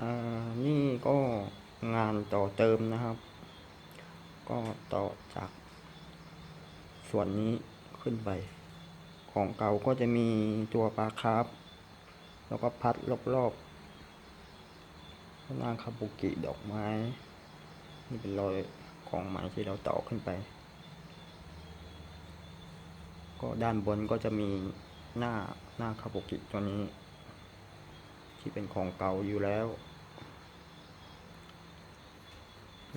อ่านี่ก็งานต่อเติมนะครับ ก็ต่อจาก ส่วนนี้ขึ้นไป ของเก่าก็จะมีตัวปลาคาร์ฟแล้วก็พัดรอบๆหน้าคาบุกิดอกไม้ นี่เป็นรอยของไม้ที่เราต่อขึ้นไป ก็ด้านบนก็จะมีหน้าหน้าคาบุกิตัวนี้ ที่เป็นของเก่าอยู่แล้ว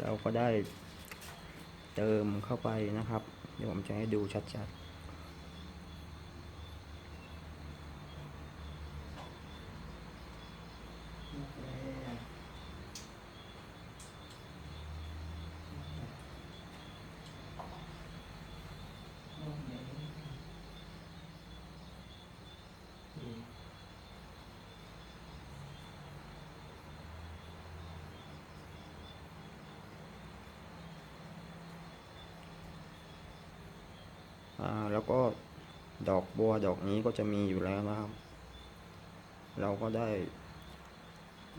เราก็ได้เติมเข้าไปนะครับ เดี๋ยวผมจะให้ดูชัดๆ อ่าแล้วก็ดอกบัวดอกนี้ก็จะมีอยู่แล้วนะครับ เราก็ได้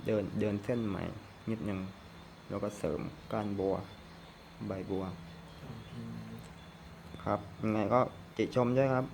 เดินเดินเส้นใหม่นิดหนึ่งแล้วก็เสริมก้านบัว ใบบัว ครับยังไงก็ติชมด้วยครับ